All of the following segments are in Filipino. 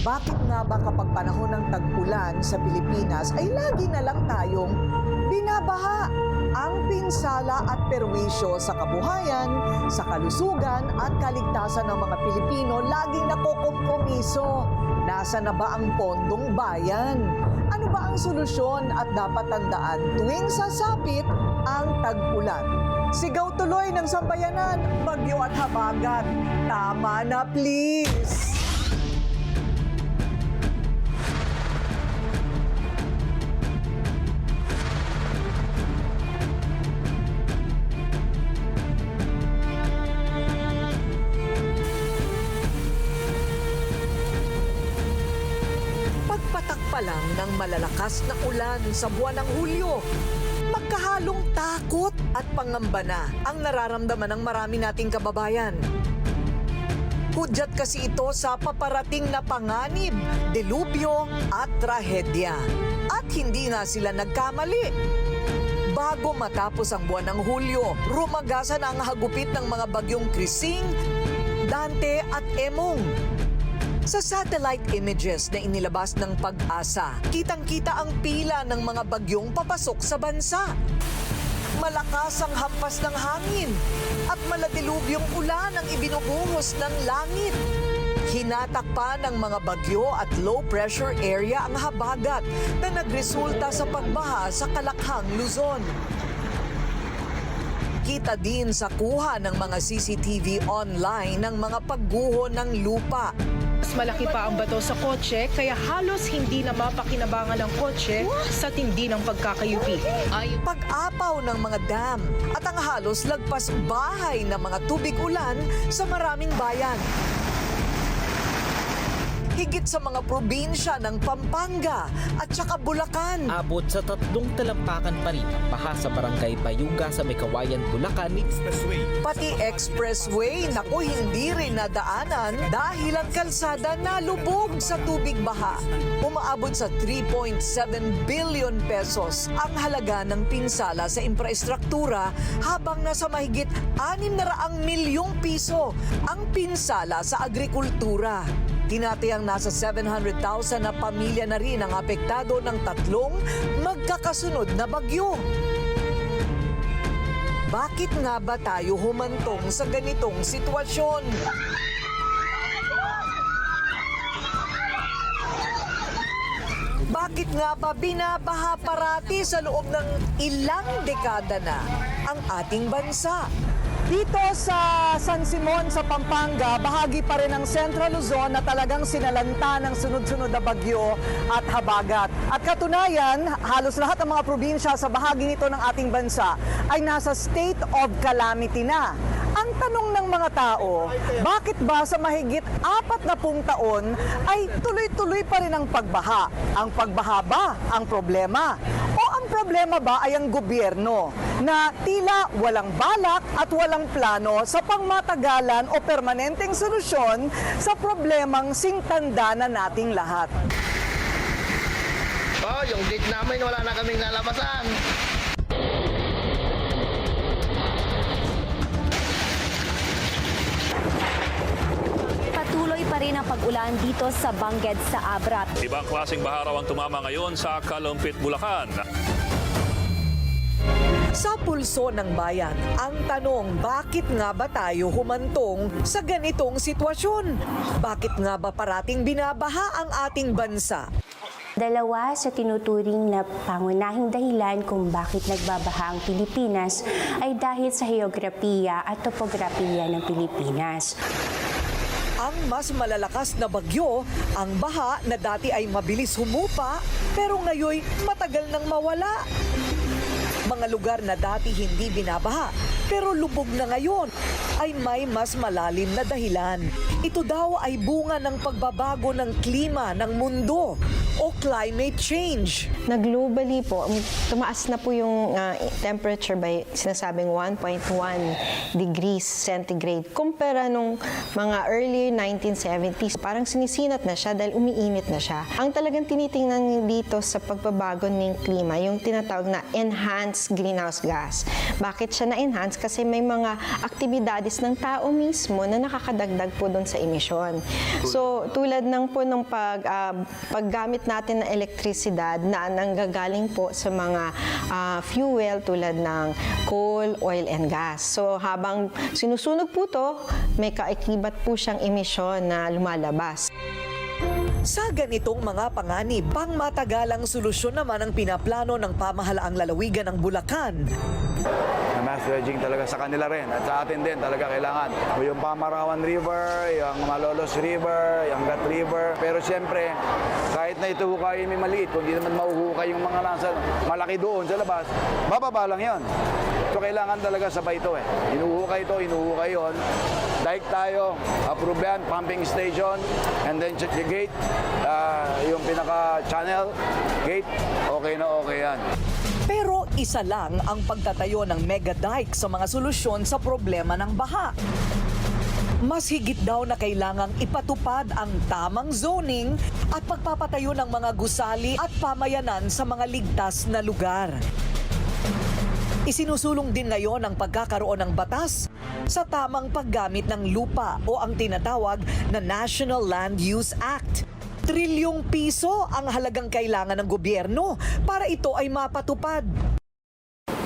Bakit nga ba kapag panahon ng tag-ulan sa Pilipinas ay lagi na lang tayong binabaha? Ang pinsala at perwisyo sa kabuhayan, sa kalusugan at kaligtasan ng mga Pilipino laging nakokompromiso. Nasa na ba ang pondong bayan? Ano ba ang solusyon at dapat tandaan tuwing sasapit ang tag-ulan? Sigaw tuloy ng sambayanan, bagyo at habagat. Tama na please! Malalakas na ulan sa buwan ng Hulyo, magkahalong takot at pangamba na ang nararamdaman ng marami nating kababayan. Hudyat kasi ito sa paparating na panganib, delubyo at trahedya. At hindi nga sila nagkamali. Bago matapos ang buwan ng Hulyo, rumagasan ang hagupit ng mga bagyong Krising, Dante at Emong. Sa satellite images na inilabas ng pag-asa, kitang-kita ang pila ng mga bagyong papasok sa bansa. Malakas ang hampas ng hangin at maladilubyong ulan ang ibinubuhos ng langit. Hinatak pa ng mga bagyo at low pressure area ang habagat na nagresulta sa pagbaha sa Kalakhang, Luzon. Kita din sa kuha ng mga CCTV online ng mga pagguho ng lupa. Mas malaki pa ang bato sa kotse kaya halos hindi na mapakinabangan ng kotse sa tindi ng pagkakayupi. Ay, pag-apaw ng mga dam at ang halos lagpas bahay ng mga tubig ulan sa maraming bayan. Higit sa mga probinsya ng Pampanga at saka Bulacan. Abot sa tatlong talampakan pa rin ang baha sa barangay Bayuga sa Mekawayan, Bulacan Expressway. Pati expressway, naku hindi rin nadaanan dahil ang kalsada nalubog sa tubig baha. Umaabot sa 3.7 billion pesos ang halaga ng pinsala sa infrastruktura habang nasa mahigit 600 milyong piso ang pinsala sa agrikultura. Tinatayang nasa 700,000 na pamilya na rin ang apektado ng tatlong magkakasunod na bagyo. Bakit nga ba tayo humantong sa ganitong sitwasyon? Bakit nga ba binabaha parati sa loob ng ilang dekada na ang ating bansa? Dito sa San Simon sa Pampanga, bahagi pa rin ng Central Luzon na talagang sinalanta ng sunod-sunod na bagyo at habagat. At katunayan, halos lahat ng mga probinsya sa bahagi nito ng ating bansa ay nasa state of calamity na. Ang tanong ng mga tao, bakit ba sa mahigit apat na pung taon ay tuloy-tuloy pa rin ang pagbaha? Ang pagbaha ba ang problema? Problema ba ay ang gobyerno na tila walang balak at walang plano sa pangmatagalan o permanenteng solusyon sa problemang singtanda na nating lahat? Oh, yung gate namin wala na kaming lalabasan. Patuloy pa rin ang pag-ulan dito sa Bangged sa Abrat. Ibang klaseng baharaw ang tumama ngayon sa Kalumpit, Bulacan. Sa pulso ng bayan, ang tanong bakit nga ba tayo humantong sa ganitong sitwasyon? Bakit nga ba parating binabaha ang ating bansa? Dalawa sa tinuturing na pangunahing dahilan kung bakit nagbabaha ang Pilipinas ay dahil sa heograpiya at topografiya ng Pilipinas. Ang mas malalakas na bagyo, ang baha na dati ay mabilis humupa pero ngayon matagal nang mawala. Mga lugar na dati hindi binabaha. Pero lubog na ngayon ay may mas malalim na dahilan. Ito daw ay bunga ng pagbabago ng klima ng mundo o climate change. na globally po, um, tumaas na po yung ah, temperature by sinasabing 1.1 degrees centigrade kumpara nung mga early 1970s. Parang sinisinat na siya dahil umiinit na siya. Ang talagang tinitingnan dito sa pagbabago ng klima, yung tinatawag na enhanced greenhouse gas. Bakit siya na-enhance? Kasi may mga aktibidades is ng tao mismo na nakakadagdag po doon sa emisyon. So tulad ng po ng pag, ah, paggamit natin ng elektrisidad na nanggagaling po sa mga ah, fuel tulad ng coal, oil, and gas. So habang sinusunog po to, may kaikibat po siyang emisyon na lumalabas. Sa ganitong mga panganib, pangmatagalang solusyon naman ang pinaplano ng pamahalaang lalawigan ng Bulacan. Mass dredging talaga sa kanila rin. At sa atin din talaga kailangan. Yung Pamarawan River, yung Malolos River, yung Gat River. Pero siyempre kahit na ito hukayin may maliit kung di naman mahuhukay yung mga nasa malaki doon sa labas bababa lang yon so kailangan talaga sabay ito eh. Hinuhukay ito, hinuhukay yon dike tayo, approve yan, pumping station and then check the gate. Ah, yung pinaka channel gate, okay na okay yan Pero isa lang ang pagtatayo ng mega dike sa mga solusyon sa problema ng baha. Mas higit daw na kailangang ipatupad ang tamang zoning at pagpapatayo ng mga gusali at pamayanan sa mga ligtas na lugar. Isinusulong din ngayon ang pagkakaroon ng batas sa tamang paggamit ng lupa o ang tinatawag na National Land Use Act. Trilyong piso ang halagang kailangan ng gobyerno para ito ay mapatupad.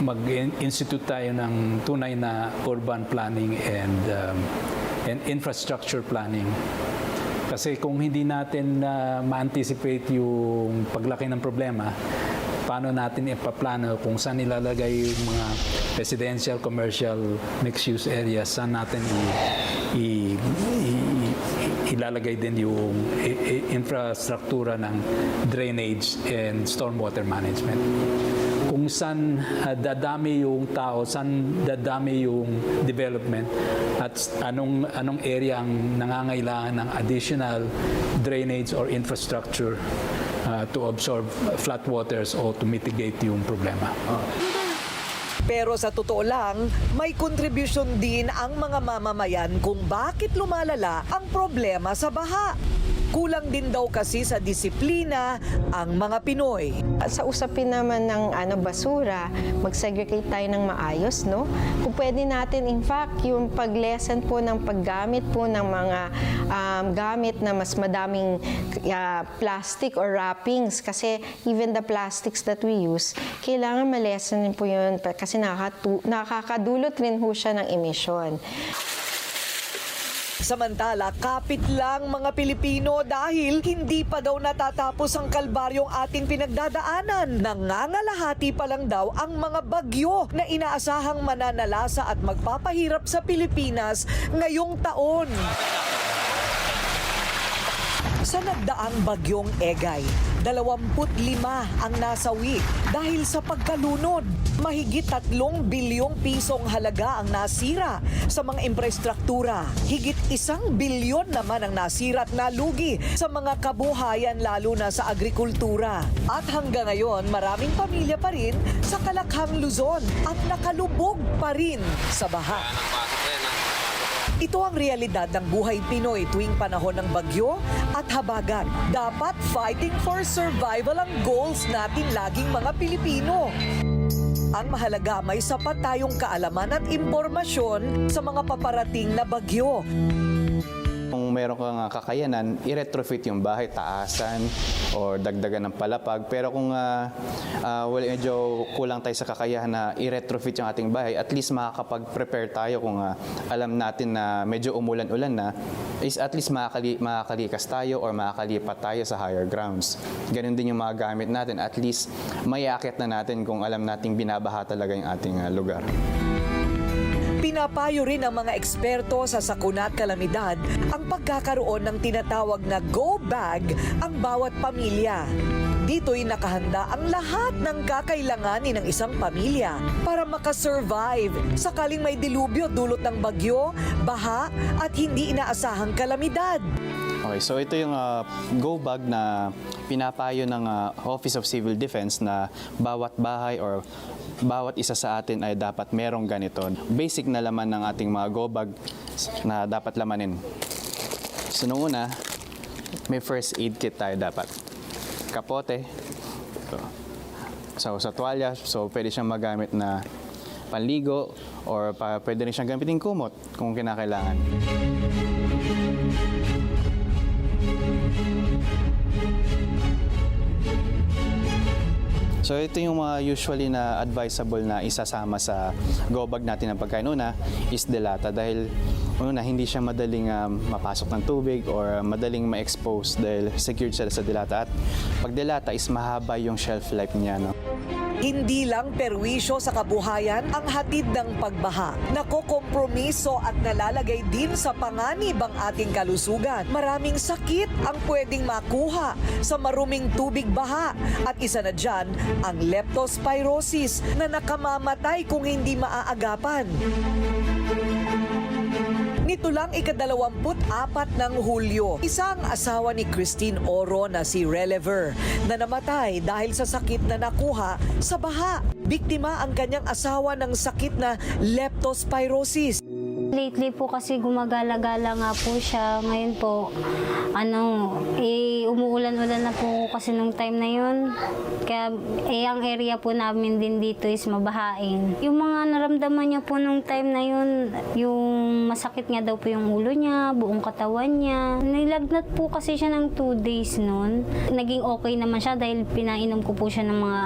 mag-institute tayo ng tunay na urban planning and um, and infrastructure planning. Kasi kung hindi natin uh, ma-anticipate yung paglaki ng problema, paano natin ipaplano kung saan ilalagay yung mga residential, commercial, mixed-use areas, saan natin i, i- ilalagay din yung infrastruktura ng drainage and stormwater management kung saan uh, dadami yung tao, saan dadami yung development at anong anong area ang nangangailangan ng additional drainage or infrastructure uh, to absorb flat waters or to mitigate yung problema. Pero sa totoo lang, may kontribusyon din ang mga mamamayan kung bakit lumalala ang problema sa baha. Kulang din daw kasi sa disiplina ang mga Pinoy. Sa usapin naman ng ano basura, mag-segregate tayo ng maayos, no? Kung pwede natin, in fact, yung pag-lessen po ng paggamit po ng mga um, gamit na mas madaming uh, plastic or wrappings kasi even the plastics that we use, kailangan ma-lessen din po yun kasi nakakadulot rin po siya ng emisyon. Samantala, kapit lang mga Pilipino dahil hindi pa daw natatapos ang kalbaryong ating pinagdadaanan. Nangangalahati pa lang daw ang mga bagyo na inaasahang mananalasa at magpapahirap sa Pilipinas ngayong taon. Sa nagdaang bagyong Egay, 25 ang nasawi dahil sa pagkalunod. Mahigit 3 bilyong pisong halaga ang nasira sa mga infrastruktura. Higit isang bilyon naman ang nasira at nalugi sa mga kabuhayan lalo na sa agrikultura. At hanggang ngayon, maraming pamilya pa rin sa Kalakhang Luzon at nakalubog pa rin sa baha. Ito ang realidad ng buhay Pinoy tuwing panahon ng bagyo at habagat. Dapat fighting for survival ang goals natin laging mga Pilipino. Ang mahalaga may sapat tayong kaalaman at impormasyon sa mga paparating na bagyo. Meron kang ah, kakayanan, i-retrofit yung bahay, taasan or dagdagan ng palapag. Pero kung uh, wala medyo kulang tayo sa kakayahan na i-retrofit yung ating bahay, at least makakapag-prepare tayo kung ah, alam natin na medyo umulan-ulan na, is at least makakali, makakalikas tayo or makakalipat tayo sa higher grounds. Ganun din yung mga gamit natin. At least may akit na natin kung alam nating binabaha talaga yung ating ah, lugar. Pinapayo rin ng mga eksperto sa sakuna at kalamidad ang pagkakaroon ng tinatawag na go bag ang bawat pamilya. Dito'y nakahanda ang lahat ng kakailanganin ng isang pamilya para makasurvive sakaling may dilubyo dulot ng bagyo, baha at hindi inaasahang kalamidad. Okay, so ito yung ah, go bag na pinapayo ng ah, Office of Civil Defense na bawat bahay or bawat isa sa atin ay dapat merong ganito. Basic na laman ng ating mga go bag na dapat lamanin. So nung una, may first aid kit tayo dapat. Kapote. So, sa tuwalya, so pwede siyang magamit na panligo or pa, pwede rin siyang gamitin kumot kung kinakailangan. So ito yung mga usually na advisable na isasama sa go bag natin ng pagkain. Una is delata dahil una hindi siya madaling um, mapasok ng tubig or madaling ma-expose dahil secured siya sa delata. At pag delata is mahaba yung shelf life niya. No? Hindi lang perwisyo sa kabuhayan ang hatid ng pagbaha. Nakokompromiso at nalalagay din sa panganib ang ating kalusugan. Maraming sakit ang pwedeng makuha sa maruming tubig baha. At isa na dyan, ang leptospirosis na nakamamatay kung hindi maaagapan. Nito lang ikadalawamput apat ng Hulyo, isang asawa ni Christine Oro na si Relever na namatay dahil sa sakit na nakuha sa baha. Biktima ang kanyang asawa ng sakit na leptospirosis. Lately po kasi gumagala-gala nga po siya. Ngayon po, ano, eh, umuulan-ulan na po kasi nung time na yun. Kaya, eh, ang area po namin din dito is mabahain. Yung mga naramdaman niya po nung time na yun, yung masakit nga daw po yung ulo niya, buong katawan niya. Nilagnat po kasi siya ng two days noon. Naging okay naman siya dahil pinainom ko po siya ng mga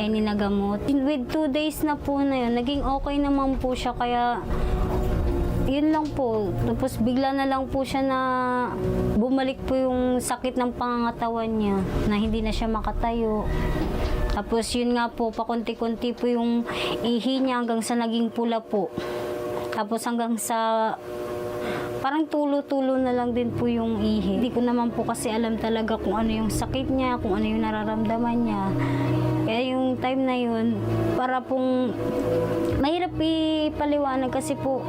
eh, ninagamot. With two days na po na yun, naging okay naman po siya kaya yun lang po. Tapos bigla na lang po siya na bumalik po yung sakit ng pangangatawan niya na hindi na siya makatayo. Tapos yun nga po, pakunti-kunti po yung ihi niya hanggang sa naging pula po. Tapos hanggang sa parang tulo-tulo na lang din po yung ihi. Hindi ko naman po kasi alam talaga kung ano yung sakit niya, kung ano yung nararamdaman niya. Kaya yung time na yun, para pong mahirap ipaliwanag kasi po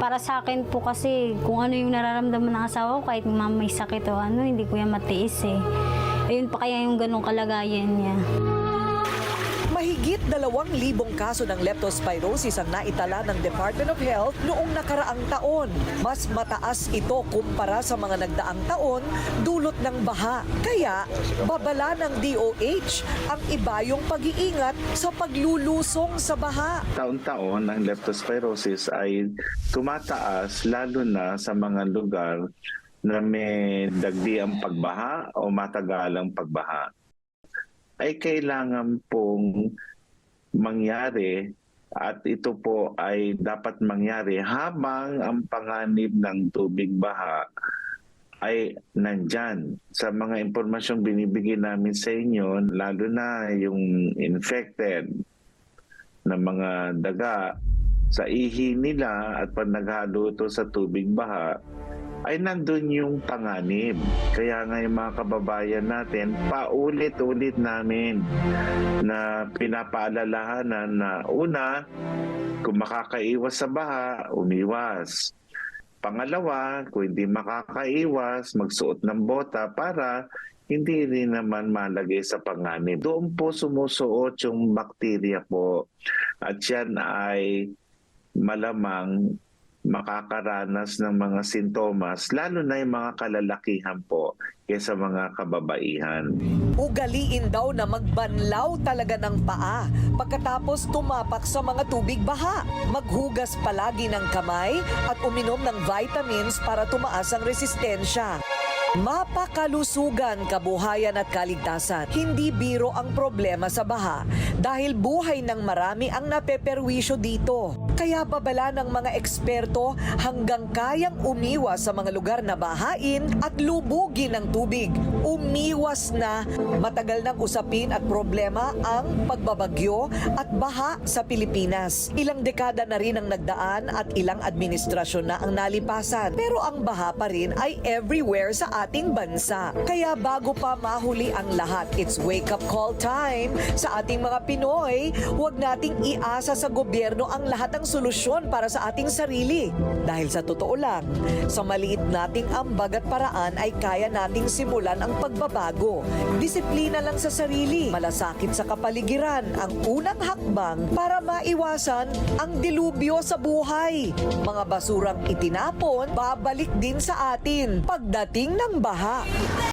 para sa akin po kasi kung ano yung nararamdaman ng asawa ko kahit may sakit o ano, hindi ko yan matiis eh. Ayun pa kaya yung ganong kalagayan niya. Mahigit dalawang libong kaso ng leptospirosis ang naitala ng Department of Health noong nakaraang taon. Mas mataas ito kumpara sa mga nagdaang taon dulot ng baha. Kaya, babala ng DOH ang ibayong pag-iingat sa paglulusong sa baha. taon-taon ang leptospirosis ay tumataas lalo na sa mga lugar na may dagdiang pagbaha o matagalang pagbaha ay kailangan pong mangyari at ito po ay dapat mangyari habang ang panganib ng tubig baha ay nandyan. Sa mga impormasyong binibigay namin sa inyo, lalo na yung infected na mga daga sa ihi nila at pag naghalo ito sa tubig baha, ay nandun yung panganib. Kaya nga yung mga kababayan natin, paulit-ulit namin na pinapaalalahanan na una, kung makakaiwas sa baha, umiwas. Pangalawa, kung hindi makakaiwas, magsuot ng bota para hindi rin naman malagay sa panganib. Doon po sumusuot yung bakterya po. At yan ay malamang makakaranas ng mga sintomas, lalo na yung mga kalalakihan po kaysa mga kababaihan. Ugaliin daw na magbanlaw talaga ng paa pagkatapos tumapak sa mga tubig baha. Maghugas palagi ng kamay at uminom ng vitamins para tumaas ang resistensya. Mapakalusugan, kabuhayan at kaligtasan. Hindi biro ang problema sa baha dahil buhay ng marami ang napeperwisyo dito. Kaya babala ng mga eksperto hanggang kayang umiwas sa mga lugar na bahain at lubugin ng tubig. Umiwas na matagal ng usapin at problema ang pagbabagyo at baha sa Pilipinas. Ilang dekada na rin ang nagdaan at ilang administrasyon na ang nalipasan. Pero ang baha pa rin ay everywhere sa ating bansa. Kaya bago pa mahuli ang lahat, it's wake up call time. Sa ating mga Pinoy, huwag nating iasa sa gobyerno ang lahat ng solusyon para sa ating sarili. Dahil sa totoo lang, sa maliit nating ambag at paraan ay kaya nating simulan ang pagbabago. Disiplina lang sa sarili, malasakit sa kapaligiran ang unang hakbang para maiwasan ang dilubyo sa buhay. Mga basurang itinapon, babalik din sa atin pagdating ng baha.